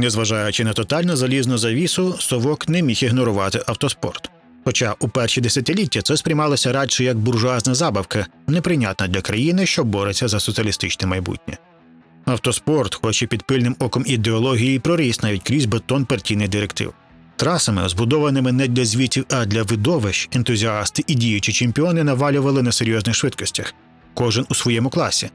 Незважаючи на тотальну залізну завісу, совок не міг ігнорувати автоспорт. Хоча у перші десятиліття це сприймалося радше як буржуазна забавка, неприйнятна для країни, що бореться за соціалістичне майбутнє. Автоспорт, хоч і під пильним оком ідеології, проріс навіть крізь бетон партійних директив. Трасами, збудованими не для звітів, а для видовищ, ентузіасти і діючі чемпіони навалювали на серйозних швидкостях, кожен у своєму класі.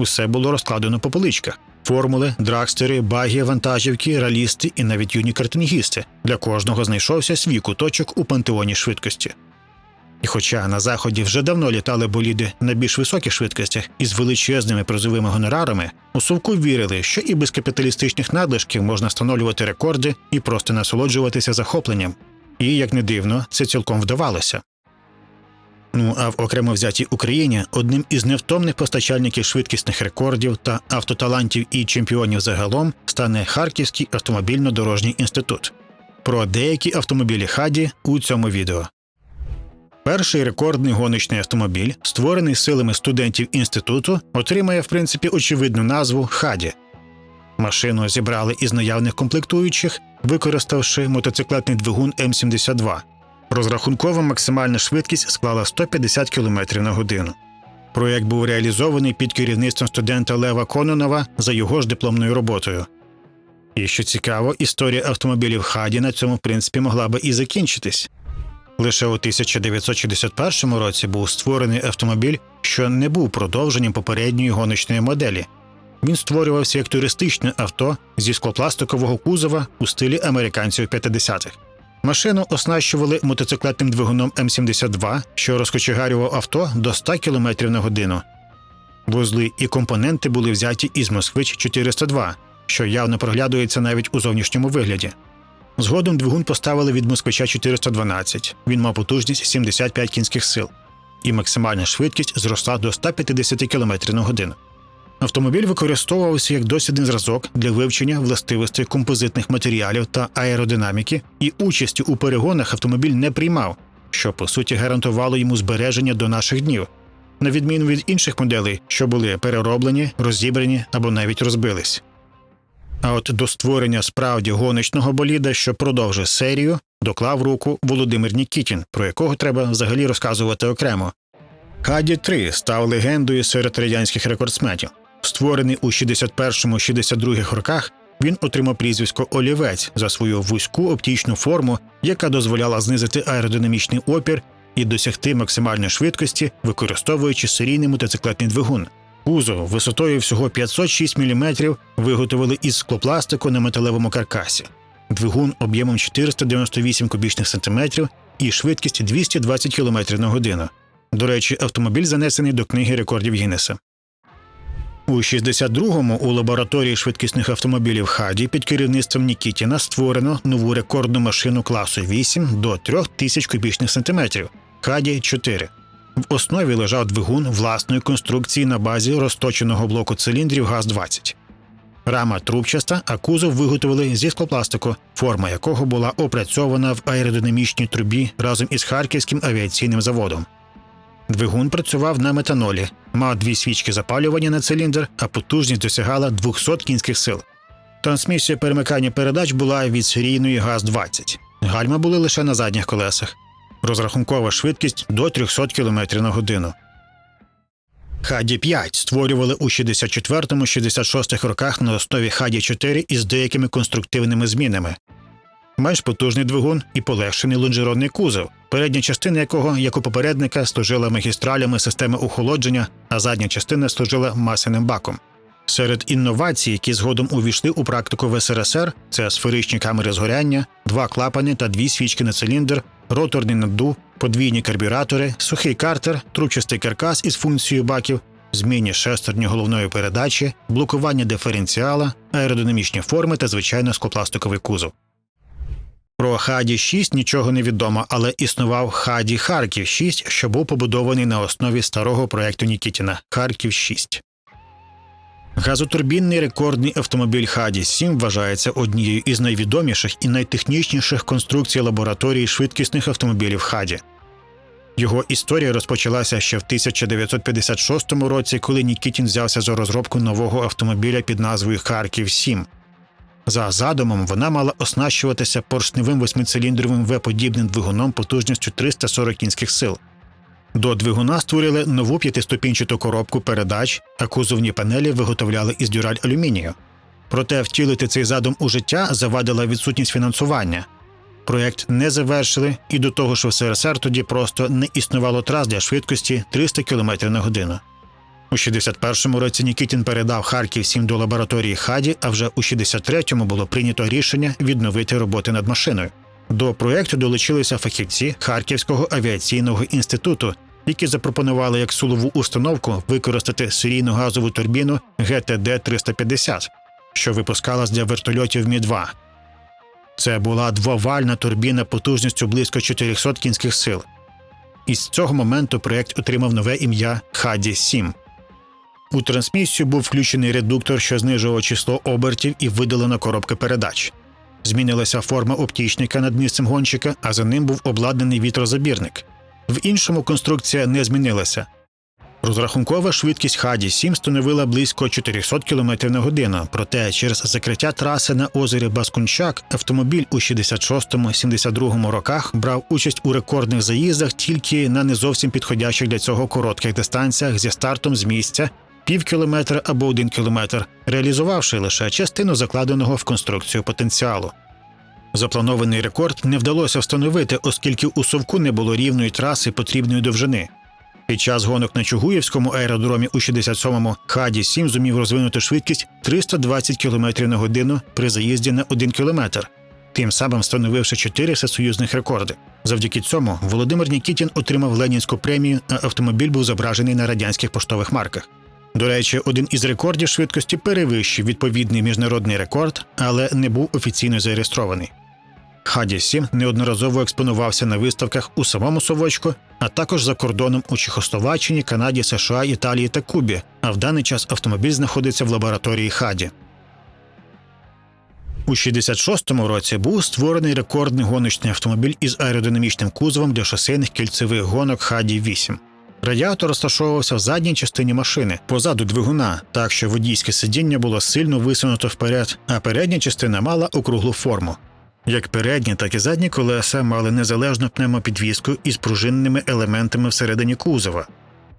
Усе було розкладено по поличках: формули, драгстери, баги, вантажівки, ралісти і навіть юні картингісти. Для кожного знайшовся свій куточок у пантеоні швидкості. І хоча на заході вже давно літали боліди на більш високих швидкостях із величезними призовими гонорарами, у совку вірили, що і без капіталістичних надлишків можна встановлювати рекорди і просто насолоджуватися захопленням. І, як не дивно, це цілком вдавалося. Ну а в окремо взятій Україні одним із невтомних постачальників швидкісних рекордів та автоталантів і чемпіонів загалом стане Харківський автомобільно-дорожній інститут. Про деякі автомобілі Хаді у цьому відео. Перший рекордний гоночний автомобіль, створений силами студентів інституту, отримає в принципі очевидну назву Хаді. Машину зібрали із наявних комплектуючих, використавши мотоциклетний двигун М72. Розрахункова максимальна швидкість склала 150 км на годину. Проєкт був реалізований під керівництвом студента Лева Кононова за його ж дипломною роботою. І що цікаво, історія автомобілів Хаді на цьому в принципі могла би і закінчитись. Лише у 1961 році був створений автомобіль, що не був продовженням попередньої гоночної моделі. Він створювався як туристичне авто зі склопластикового кузова у стилі американців 50-х. Машину оснащували мотоциклетним двигуном М72, що розкочегарював авто до 100 км на годину. Вузли і компоненти були взяті із Москвич 402, що явно проглядується навіть у зовнішньому вигляді. Згодом двигун поставили від москвича 412. Він мав потужність 75 кінських сил, і максимальна швидкість зросла до 150 км на годину. Автомобіль використовувався як дослідний зразок для вивчення властивостей композитних матеріалів та аеродинаміки, і участі у перегонах автомобіль не приймав, що по суті гарантувало йому збереження до наших днів, на відміну від інших моделей, що були перероблені, розібрані або навіть розбились. А от до створення справді гоночного боліда, що продовжує серію, доклав руку Володимир Нікітін, про якого треба взагалі розказувати окремо. Хаді 3 став легендою серед радянських рекордсменів. Створений у 61-62 роках, він отримав прізвисько Олівець за свою вузьку оптічну форму, яка дозволяла знизити аеродинамічний опір і досягти максимальної швидкості, використовуючи серійний мотоциклетний двигун. Кузов висотою всього 506 мм виготовили із склопластику на металевому каркасі. Двигун об'ємом 498 кубічних сантиметрів і швидкість 220 км на годину. До речі, автомобіль занесений до книги рекордів Гіннеса. У 62-му у лабораторії швидкісних автомобілів Хаді під керівництвом Нікітіна створено нову рекордну машину класу 8 до 3000 кубічних сантиметрів Хаді 4. В основі лежав двигун власної конструкції на базі розточеного блоку циліндрів ГАЗ-20. Рама трубчаста, а кузов виготовили зі склопластику, форма якого була опрацьована в аеродинамічній трубі разом із Харківським авіаційним заводом. Двигун працював на метанолі, мав дві свічки запалювання на циліндр, а потужність досягала 200 кінських сил. Трансмісія перемикання передач була від серійної ГАЗ-20. Гальма були лише на задніх колесах. Розрахункова швидкість до 300 км на годину. Хаді 5 створювали у 64-66 роках на основі Хаді 4 із деякими конструктивними змінами. Менш потужний двигун і полегшений лонжеронний кузов, передня частина якого, як у попередника, служила магістралями системи охолодження, а задня частина служила масяним баком. Серед інновацій, які згодом увійшли у практику в СРСР, це сферичні камери згоряння, два клапани та дві свічки на циліндр, роторний наддув, подвійні карбюратори, сухий картер, трубчастий каркас із функцією баків, змінні шестерні головної передачі, блокування диференціала, аеродинамічні форми та звичайно склопластиковий кузов. Про Хаді 6 нічого не відомо, але існував Хаді Харків 6, що був побудований на основі старого проекту Нікітіна Харків 6. Газотурбінний рекордний автомобіль Хаді 7 вважається однією із найвідоміших і найтехнічніших конструкцій лабораторії швидкісних автомобілів Хаді. Його історія розпочалася ще в 1956 році, коли Нікітін взявся за розробку нового автомобіля під назвою Харків 7 За задумом вона мала оснащуватися поршневим восьмициліндровим В-подібним двигуном потужністю 340 кінських сил. До двигуна створили нову п'ятиступінчату коробку передач, а кузовні панелі виготовляли із дюраль алюмінію. Проте втілити цей задум у життя завадила відсутність фінансування. Проєкт не завершили, і до того ж в СРСР тоді просто не існувало трас для швидкості 300 км на годину. У 61-му році Нікітін передав Харків 7 до лабораторії Хаді, а вже у 63-му було прийнято рішення відновити роботи над машиною. До проєкту долучилися фахівці Харківського авіаційного інституту, які запропонували як силову установку використати серійну газову турбіну ГТД-350, що випускалась для вертольотів Мі-2. Це була двовальна турбіна потужністю близько 400 кінських сил. І з цього моменту проєкт отримав нове ім'я Хаді 7 У трансмісію був включений редуктор, що знижував число обертів і видалена коробка передач. Змінилася форма оптічника над місцем гонщика, а за ним був обладнаний вітрозабірник. В іншому конструкція не змінилася. Розрахункова швидкість Хаді 7 становила близько 400 км на годину, проте через закриття траси на озері Баскунчак автомобіль у 66-72 роках брав участь у рекордних заїздах тільки на не зовсім підходящих для цього коротких дистанціях зі стартом з місця пів кілометра або один кілометр, реалізувавши лише частину закладеного в конструкцію потенціалу. Запланований рекорд не вдалося встановити, оскільки у совку не було рівної траси потрібної довжини. Під час гонок на Чугуївському аеродромі у 67-му Хаді 7 зумів розвинути швидкість 320 км на годину при заїзді на 1 км, тим самим встановивши чотири всесоюзних рекорди. Завдяки цьому Володимир Нікітін отримав Ленінську премію, а автомобіль був зображений на радянських поштових марках. До речі, один із рекордів швидкості перевищив відповідний міжнародний рекорд, але не був офіційно зареєстрований. Хаді 7 неодноразово експонувався на виставках у самому Совочку, а також за кордоном у Чехословаччині, Канаді, США, Італії та Кубі. А в даний час автомобіль знаходиться в лабораторії Хаді. У 66-му році був створений рекордний гоночний автомобіль із аеродинамічним кузовом для шосейних кільцевих гонок Хаді 8. Радіатор розташовувався в задній частині машини, позаду двигуна, так що водійське сидіння було сильно висунуто вперед, а передня частина мала округлу форму. Як передні, так і задні колеса мали незалежну пневмопідвіску із пружинними елементами всередині кузова.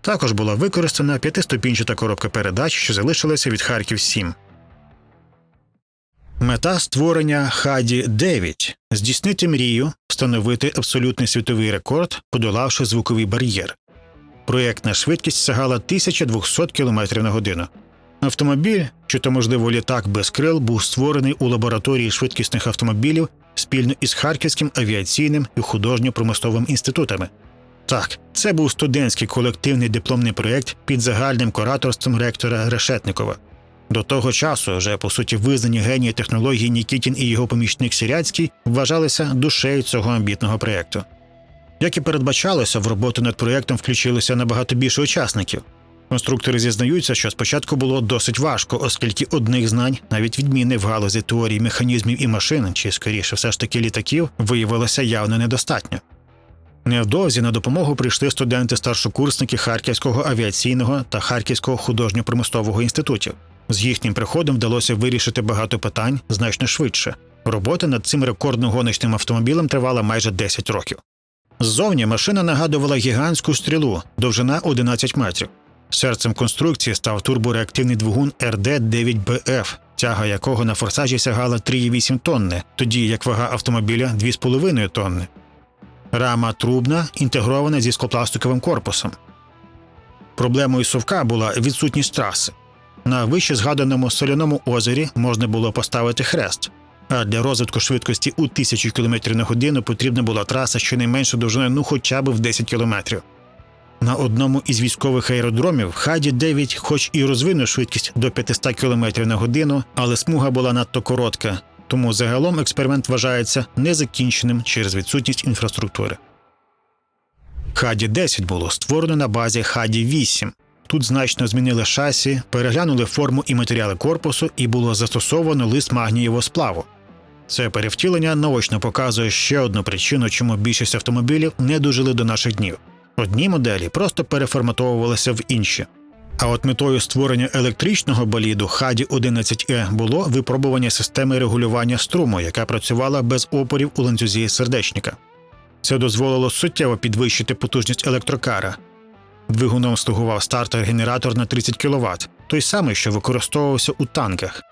Також була використана п'ятиступінчата коробка передач, що залишилася від Харків 7. Мета створення Хаді 9 здійснити мрію, встановити абсолютний світовий рекорд, подолавши звуковий бар'єр. Проєктна швидкість сягала 1200 км на годину. Автомобіль, чи то можливо літак без крил, був створений у лабораторії швидкісних автомобілів спільно із Харківським авіаційним і художньо-промисловим інститутами. Так, це був студентський колективний дипломний проєкт під загальним кураторством ректора Решетникова. До того часу, вже по суті визнані генії технології Нікітін і його помічник Сіряцький вважалися душею цього амбітного проєкту. Як і передбачалося, в роботу над проєктом включилося набагато більше учасників. Конструктори зізнаються, що спочатку було досить важко, оскільки одних знань, навіть відміни в галузі теорії механізмів і машин, чи скоріше все ж таки літаків, виявилося явно недостатньо. Невдовзі на допомогу прийшли студенти-старшокурсники Харківського авіаційного та Харківського художньо-промислового інститутів. З їхнім приходом вдалося вирішити багато питань значно швидше. Робота над цим рекордно гоночним автомобілем тривала майже 10 років. Ззовні машина нагадувала гігантську стрілу, довжина 11 метрів. Серцем конструкції став турбореактивний двигун РД-9БФ, тяга якого на форсажі сягала 3,8 тонни, тоді як вага автомобіля 2,5 тонни. Рама трубна, інтегрована зі склопластиковим корпусом. Проблемою совка була відсутність траси. На вище згаданому соляному озері можна було поставити хрест, а для розвитку швидкості у 1000 км на годину потрібна була траса щонайменше довжиною ну хоча б в 10 км. На одному із військових аеродромів Хаді 9 хоч і розвинув швидкість до 500 км на годину, але смуга була надто коротка, тому загалом експеримент вважається незакінченим через відсутність інфраструктури. Хаді 10 було створено на базі Хаді 8. Тут значно змінили шасі, переглянули форму і матеріали корпусу, і було застосовано лист магнієвого сплаву. Це перевтілення наочно показує ще одну причину, чому більшість автомобілів не дожили до наших днів. Одні моделі просто переформатовувалися в інші. А от метою створення електричного боліду Хаді 11Е було випробування системи регулювання струму, яка працювала без опорів у ланцюзі сердечника. Це дозволило суттєво підвищити потужність електрокара. Двигуном слугував стартер-генератор на 30 кВт, той самий, що використовувався у танках.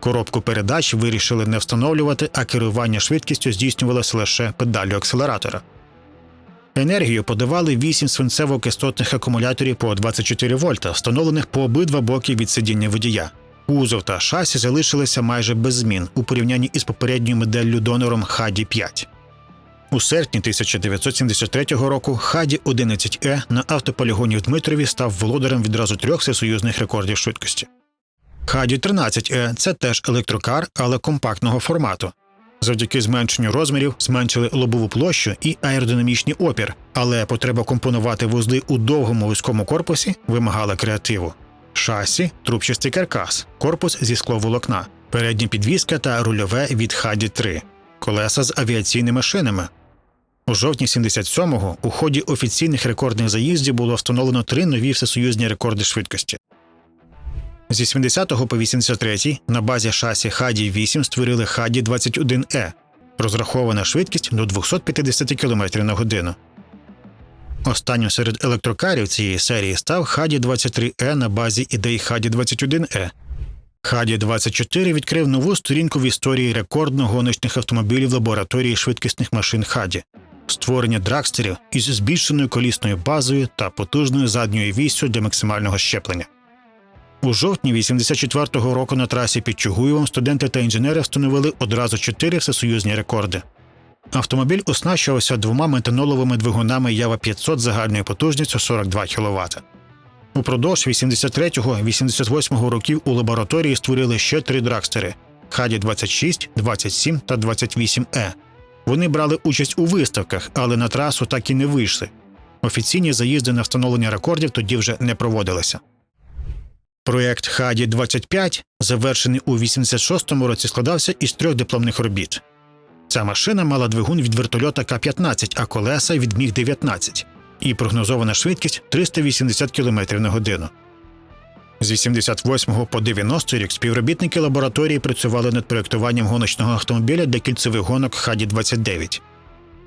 Коробку передач вирішили не встановлювати, а керування швидкістю здійснювалося лише педаллю акселератора. Енергію подавали 8 свинцево-кислотних акумуляторів по 24 вольта, встановлених по обидва боки від сидіння водія. Кузов та шасі залишилися майже без змін у порівнянні із попередньою моделлю донором Хаді 5. У серпні 1973 року Хаді 11Е на автополігоні в Дмитрові став володарем відразу трьох всесоюзних рекордів швидкості. Хаді 13Е це теж електрокар, але компактного формату. Завдяки зменшенню розмірів зменшили лобову площу і аеродинамічний опір, але потреба компонувати вузли у довгому вузькому корпусі вимагала креативу. Шасі трубчастий каркас, корпус зі скловолокна, передня підвізка та рульове від Хаді 3, колеса з авіаційними шинами. У жовтні 77-го у ході офіційних рекордних заїздів було встановлено три нові всесоюзні рекорди швидкості. Зі 70 по 83 на базі шасі Хаді 8 створили Хаді 21Е, розрахована швидкість до 250 км на годину. Останнім серед електрокарів цієї серії став Хаді 23Е на базі ідей Хаді 21Е. Хаді 24 відкрив нову сторінку в історії рекордно гоночних автомобілів лабораторії швидкісних машин Хаді, створення драгстерів із збільшеною колісною базою та потужною задньою віссю для максимального щеплення. У жовтні 84-го року на трасі під Чугуєвом студенти та інженери встановили одразу чотири всесоюзні рекорди. Автомобіль оснащувався двома метаноловими двигунами Ява 500 загальною потужністю 42 кВт. Упродовж 83-88 років у лабораторії створили ще три драгстери Хаді 26, 27 та 28Е. Вони брали участь у виставках, але на трасу так і не вийшли. Офіційні заїзди на встановлення рекордів тоді вже не проводилися. Проєкт Хаді 25, завершений у 86-му році, складався із трьох дипломних робіт. Ця машина мала двигун від вертольота К-15, а колеса від Міг 19 і прогнозована швидкість 380 км на годину. З 88 по 90 рік співробітники лабораторії працювали над проєктуванням гоночного автомобіля для кільцевих гонок Хаді 29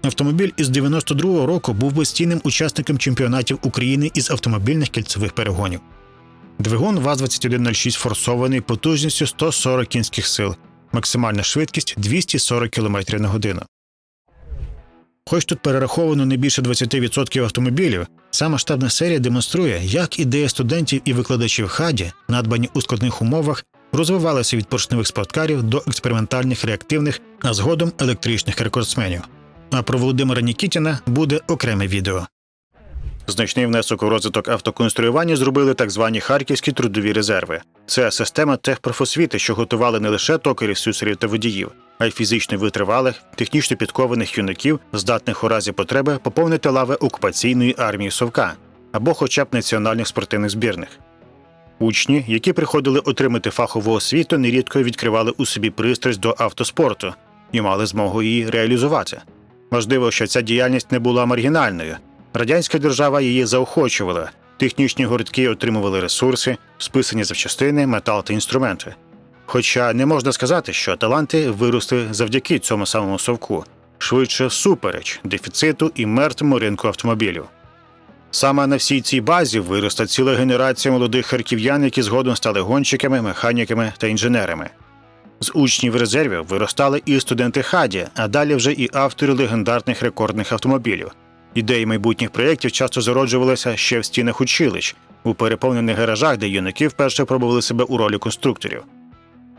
Автомобіль із 92-го року був постійним учасником чемпіонатів України із автомобільних кільцевих перегонів. Двигун ВАЗ-2106 форсований потужністю 140 кінських сил, максимальна швидкість 240 км на годину. Хоч тут перераховано не більше 20% автомобілів, ця масштабна серія демонструє, як ідея студентів і викладачів хаді, надбані у складних умовах, розвивалася від поршневих спорткарів до експериментальних реактивних, а згодом електричних рекордсменів. А про Володимира Нікітіна буде окреме відео. Значний внесок у розвиток автоконструювання зробили так звані харківські трудові резерви. Це система техпрофосвіти, що готували не лише токарів, слюсарів та водіїв, а й фізично витривалих, технічно підкованих юнаків, здатних у разі потреби поповнити лави окупаційної армії Совка або хоча б національних спортивних збірних. Учні, які приходили отримати фахову освіту, нерідко відкривали у собі пристрасть до автоспорту і мали змогу її реалізувати. Можливо, що ця діяльність не була маргінальною. Радянська держава її заохочувала. Технічні гуртки отримували ресурси, списані запчастини, метал та інструменти. Хоча не можна сказати, що таланти виросли завдяки цьому самому совку, швидше всупереч дефіциту і мертвому ринку автомобілів. Саме на всій цій базі виросла ціла генерація молодих харків'ян, які згодом стали гонщиками, механіками та інженерами. З учнів резервів виростали і студенти хаді, а далі вже і автори легендарних рекордних автомобілів. Ідеї майбутніх проєктів часто зароджувалися ще в стінах училищ, у переповнених гаражах, де юнаки вперше пробували себе у ролі конструкторів.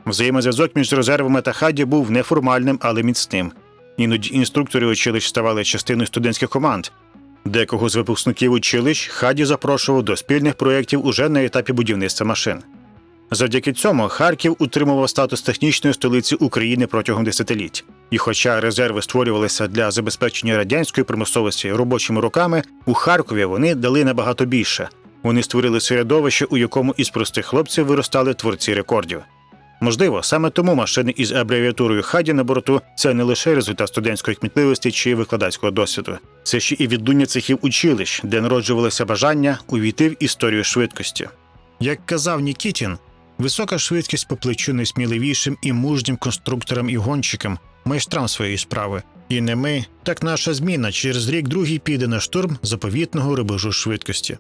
Взаємозв'язок між резервами та хаді був неформальним, але міцним. Іноді інструктори училищ ставали частиною студентських команд. Декого з випускників училищ хаді запрошував до спільних проєктів уже на етапі будівництва машин. Завдяки цьому Харків утримував статус технічної столиці України протягом десятиліть. І хоча резерви створювалися для забезпечення радянської промисловості робочими руками, у Харкові вони дали набагато більше. Вони створили середовище, у якому із простих хлопців виростали творці рекордів. Можливо, саме тому машини із абревіатурою Хаді на борту це не лише результат студентської кмітливості чи викладацького досвіду, це ще і відлуння цехів училищ, де народжувалося бажання увійти в історію швидкості. Як казав Нікітін, висока швидкість по плечу найсміливішим і мужнім конструкторам і гонщикам, майстрам своєї справи. І не ми, так наша зміна через рік другий піде на штурм заповітного рубежу швидкості.